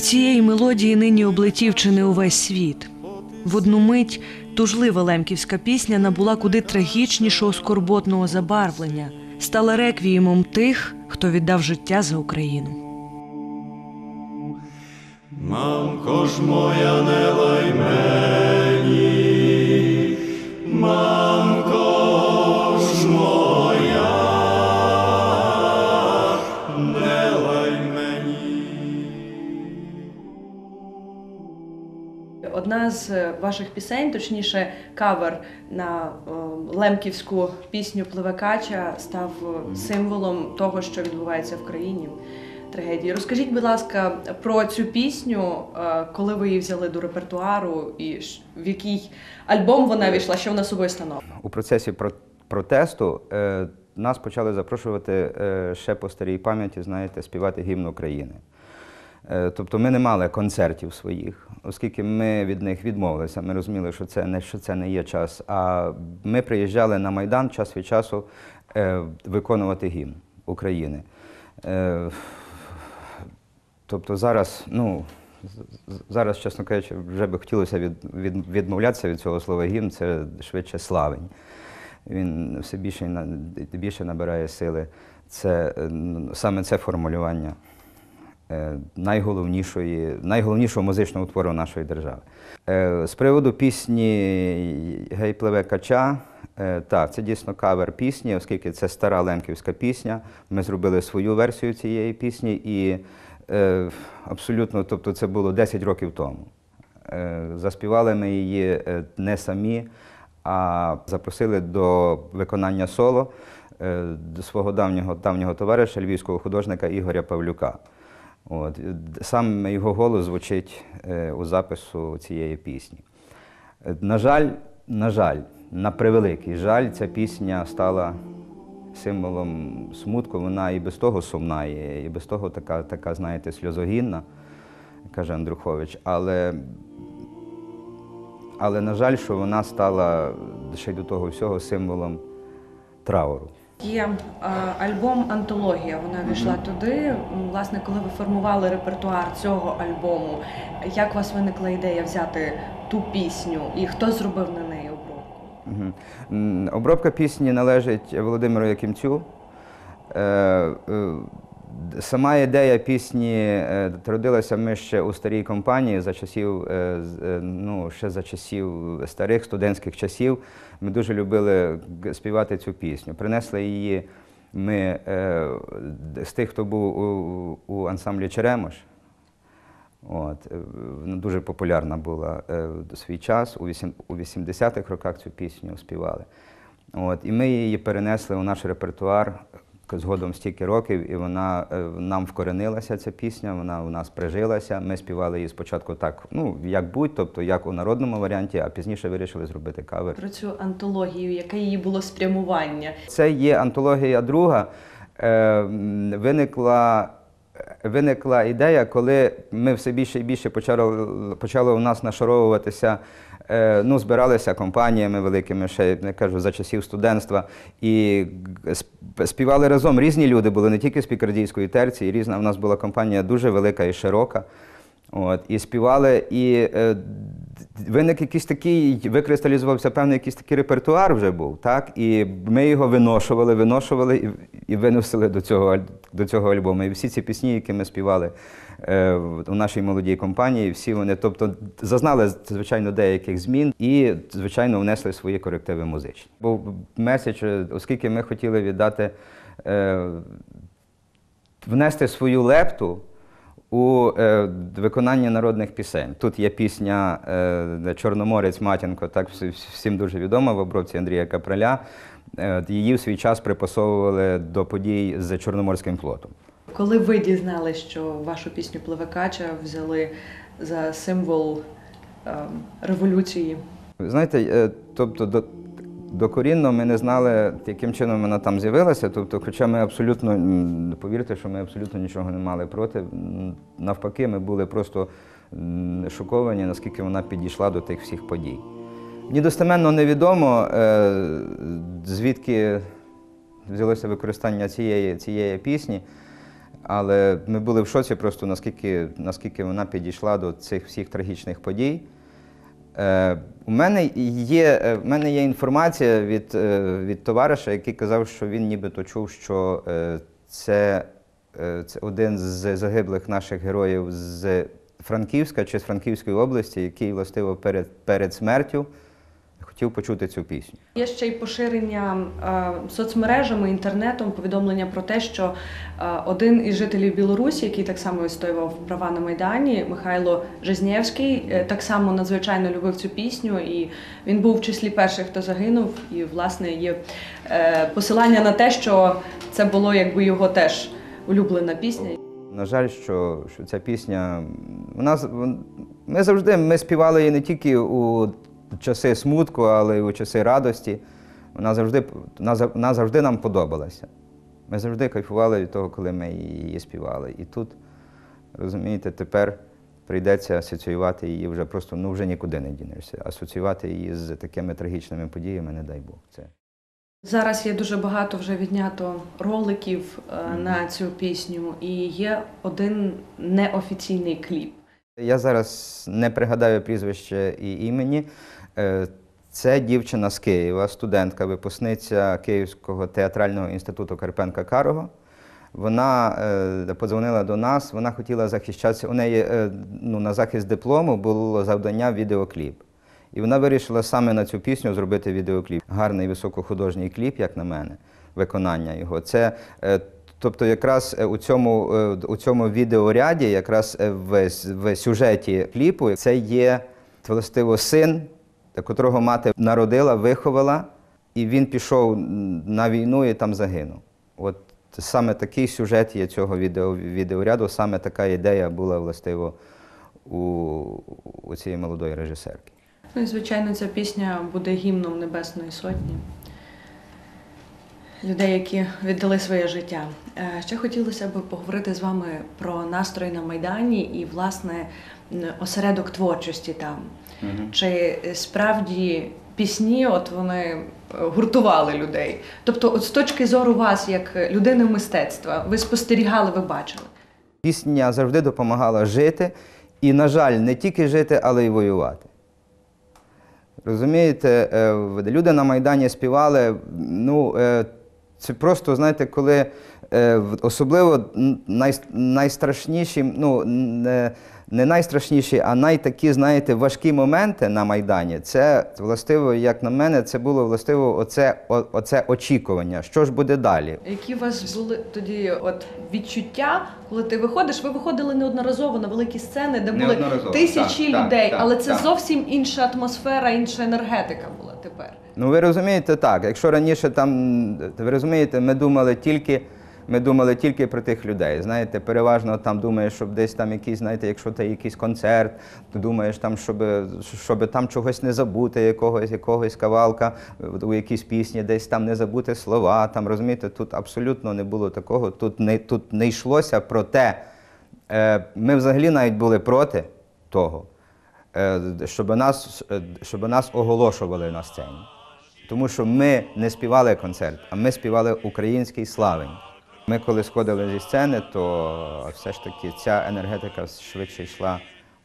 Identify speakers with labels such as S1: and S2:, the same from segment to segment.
S1: цієї мелодії нині облетів чи не увесь світ. В одну мить тужлива лемківська пісня набула куди трагічнішого скорботного забарвлення, стала реквіємом тих, хто віддав життя за Україну.
S2: Мамко ж моя не лай
S1: Одна з ваших пісень, точніше, кавер на е, лемківську пісню Пливе кача став символом того, що відбувається в країні. Трагедії. Розкажіть, будь ласка, про цю пісню, е, коли ви її взяли до репертуару, і в який альбом вона війшла, що вона собою становить?
S3: У процесі про- протесту е, нас почали запрошувати е, ще по старій пам'яті, знаєте, співати гімн України. Тобто ми не мали концертів своїх, оскільки ми від них відмовилися. Ми розуміли, що це не, що це не є час. А ми приїжджали на Майдан час від часу е, виконувати гімн України. Е, тобто зараз, ну, зараз, чесно кажучи, вже би хотілося від, від, відмовлятися від цього слова гімн, це швидше славень. Він все більше, більше набирає сили. Це е, саме це формулювання найголовнішої, найголовнішого музичного твору нашої держави. Е, З приводу пісні Гей пливе кача. е, Так, це дійсно кавер пісні, оскільки це стара лемківська пісня. Ми зробили свою версію цієї пісні і е, абсолютно, тобто це було 10 років тому. Е, Заспівали ми її е, не самі, а запросили до виконання соло е, до свого давнього, давнього товариша, львівського художника Ігоря Павлюка. От. Саме його голос звучить е, у запису цієї пісні. Е, На жаль, на жаль, на превеликий жаль, ця пісня стала символом смутку. Вона і без того сумна, є, і без того така, така знаєте, сльозогінна, каже Андрухович. Але, але на жаль, що вона стала ще й до того всього символом трауру.
S1: Є е, альбом Антологія. Вона війшла туди. Власне, коли ви формували репертуар цього альбому, як у вас виникла ідея взяти ту пісню і хто зробив на неї обробку?
S3: Mm -hmm. Обробка пісні належить Володимиру Якимцю. Е, е, Сама ідея пісні е, родилася ми ще у старій компанії за часів, е, е, ну, ще за часів старих студентських часів. Ми дуже любили співати цю пісню. Принесли її ми з тих, хто був у, у ансамблі Черемош. От, дуже популярна була в свій час. У 80-х роках цю пісню співали. От, і ми її перенесли у наш репертуар згодом стільки років, і вона е, нам вкоренилася ця пісня, вона у нас прижилася. Ми співали її спочатку так, ну, як будь, тобто як у народному варіанті, а пізніше вирішили зробити кавер.
S1: Про цю антологію, яке її було спрямування?
S3: Це є антологія друга. Е, виникла, виникла ідея, коли ми все більше і більше почали, почало у нас нашаровуватися. е, Ну, збиралися компаніями великими, ще я кажу, за часів студентства, і співали разом. Різні люди були не тільки з пікардійської терції, різна. У нас була компанія дуже велика і широка. От, і співали, і е, виник якийсь такий, викристалізувався певний якийсь такий репертуар вже був, так? І ми його виношували, виношували і, і виносили до цього, до цього альбому. І всі ці пісні, які ми співали е, у нашій молодій компанії, всі вони, тобто, зазнали, звичайно, деяких змін і, звичайно, внесли свої корективи музичні. Був меседж, оскільки ми хотіли віддати. Е, внести свою лепту у е, виконання народних пісень. Тут є пісня е, Чорноморець Матінко, так всім дуже відома в обробці Андрія Капраля. Е, її в свій час припасовували до подій з Чорноморським флотом.
S1: Коли ви дізналися, що вашу пісню Пливе кача взяли за символ ем, революції?
S3: Знаєте, е, тобто до, докорінно ми не знали, яким чином вона там з'явилася. Тобто, хоча ми абсолютно, повірте, що ми абсолютно нічого не мали проти. Навпаки, ми були просто шоковані, наскільки вона підійшла до тих всіх подій. Мені достеменно невідомо, е, звідки взялося використання цієї, цієї пісні. Але ми були в шоці просто наскільки, наскільки вона підійшла до цих всіх трагічних подій. Е, у мене є, у мене є інформація від, е, від товариша, який казав, що він нібито чув, що е, це, е, це один з загиблих наших героїв з Франківська чи з Франківської області, який властиво перед, перед смертю хотів почути цю пісню.
S1: Є ще й поширення е, соцмережами, інтернетом, повідомлення про те, що е, один із жителів Білорусі, який так само відстоював права на Майдані, Михайло Жизнєвський, е, так само надзвичайно любив цю пісню, і він був в числі перших, хто загинув. І, власне, є посилання на те, що це було якби його теж улюблена пісня.
S3: На жаль, що, що ця пісня. Вона, ми завжди ми співали її не тільки у часи смутку, але й у часи радості. Вона завжди, вона, завжди нам подобалася. Ми завжди кайфували від того, коли ми її співали. І тут, розумієте, тепер прийдеться асоціювати її вже просто, ну вже нікуди не дінешся. Асоціювати її з такими трагічними подіями, не дай Бог. Це.
S1: Зараз є дуже багато вже віднято роликів е, на цю пісню, і є один неофіційний кліп.
S3: Я зараз не пригадаю прізвище і імені. Е, Це дівчина з Києва, студентка, випускниця Київського театрального інституту Карпенка Карого. Вона е, подзвонила до нас, вона хотіла захищатися. У неї е, ну, на захист диплому було завдання відеокліп. І вона вирішила саме на цю пісню зробити відеокліп. Гарний високохудожній кліп, як на мене, виконання його. Це, тобто, якраз у цьому, у цьому відеоряді, якраз в, в сюжеті кліпу, це є властиво син, котрого мати народила, виховала, і він пішов на війну і там загинув. От саме такий сюжет є цього відео, відеоряду, саме така ідея була властиво у, у цієї молодої режисерки.
S1: Ну і звичайно, ця пісня буде гімном Небесної Сотні. Людей, які віддали своє життя. Е, Ще хотілося б поговорити з вами про настрої на Майдані і, власне, осередок творчості там. Чи е, справді пісні, от вони е, гуртували людей? Тобто, от з точки зору вас, як людини мистецтва, ви спостерігали, ви бачили?
S3: Пісня завжди допомагала жити, і, на жаль, не тільки жити, але й воювати. Розумієте, е, люди на Майдані співали, ну, це просто, знаєте, коли е, в- особливо найстрашніші, ну, не, не найстрашніші, а найтакі, знаєте, важкі моменти на Майдані, це властиво, як на мене, це було властиво оце, о- оце очікування. Що ж буде далі?
S1: Які у вас були тоді от відчуття, коли ти виходиш? Ви виходили неодноразово на великі сцени, де були тисячі
S3: так, так,
S1: людей,
S3: так,
S1: але це
S3: так.
S1: зовсім інша атмосфера, інша енергетика була тепер.
S3: Ну, ви розумієте так. Якщо раніше там, ви розумієте, ми думали тільки. Ми думали тільки про тих людей. Знаєте, переважно там думаєш, щоб десь там якийсь, знаєте, якщо це якийсь концерт, то думаєш там, щоб, щоб там чогось не забути, якогось, якогось кавалка у якійсь пісні, десь там не забути слова. Там розумієте, тут абсолютно не було такого. Тут не тут не йшлося про те. Е, Ми взагалі навіть були проти того, щоб нас, е, щоб нас оголошували на сцені. Тому що ми не співали концерт, а ми співали український славень. Ми коли сходили зі сцени, то все ж таки ця енергетика швидше йшла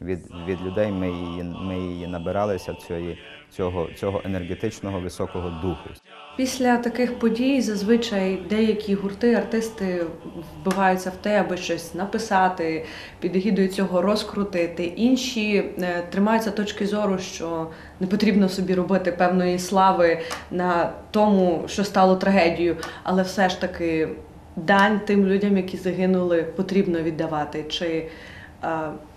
S3: від, від людей. Ми її, ми її набиралися цієї, цього, цього енергетичного високого духу.
S1: Після таких подій зазвичай деякі гурти, артисти вбиваються в те, аби щось написати, під егідою цього розкрутити. Інші е, тримаються точки зору, що не потрібно собі робити певної слави на тому, що стало трагедією, але все ж таки дань тим людям, які загинули, потрібно віддавати. Чи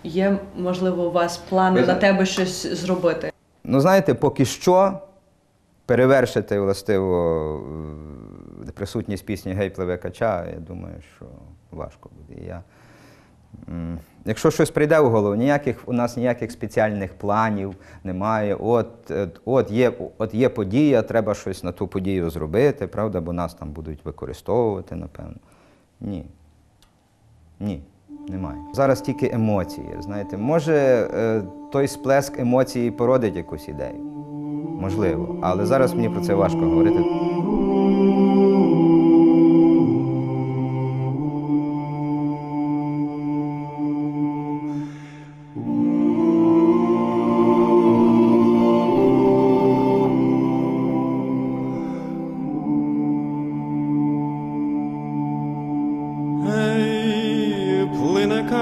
S1: є можливо у вас плани на тебе щось зробити?
S3: Ну, знаєте, поки що перевершити властиво е, присутність пісні Гей пливе кача, я думаю, що важко буде. Я, якщо щось прийде в голову, ніяких, у нас ніяких спеціальних планів немає. От, е, от, є, от є подія, треба щось на ту подію зробити, правда, бо нас там будуть використовувати, напевно. Ні. Ні, немає. Зараз тільки емоції. Знаєте, може е, той сплеск емоцій породить якусь ідею. Можливо. Але зараз мені про це важко говорити.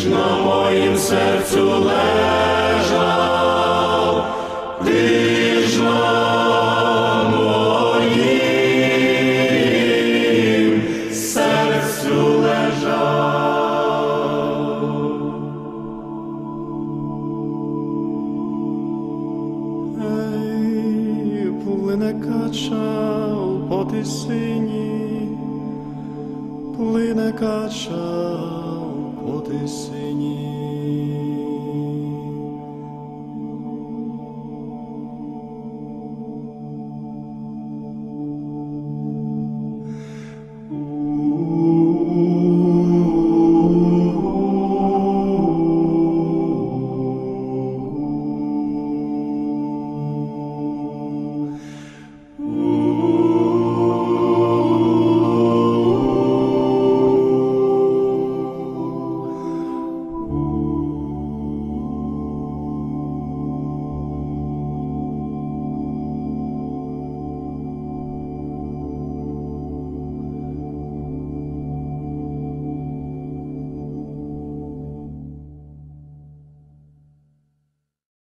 S2: ж на моїм серцю лежав, ти ж на моїм серцю лежав. Ей, плине кача по тисині, плине кача ти синій.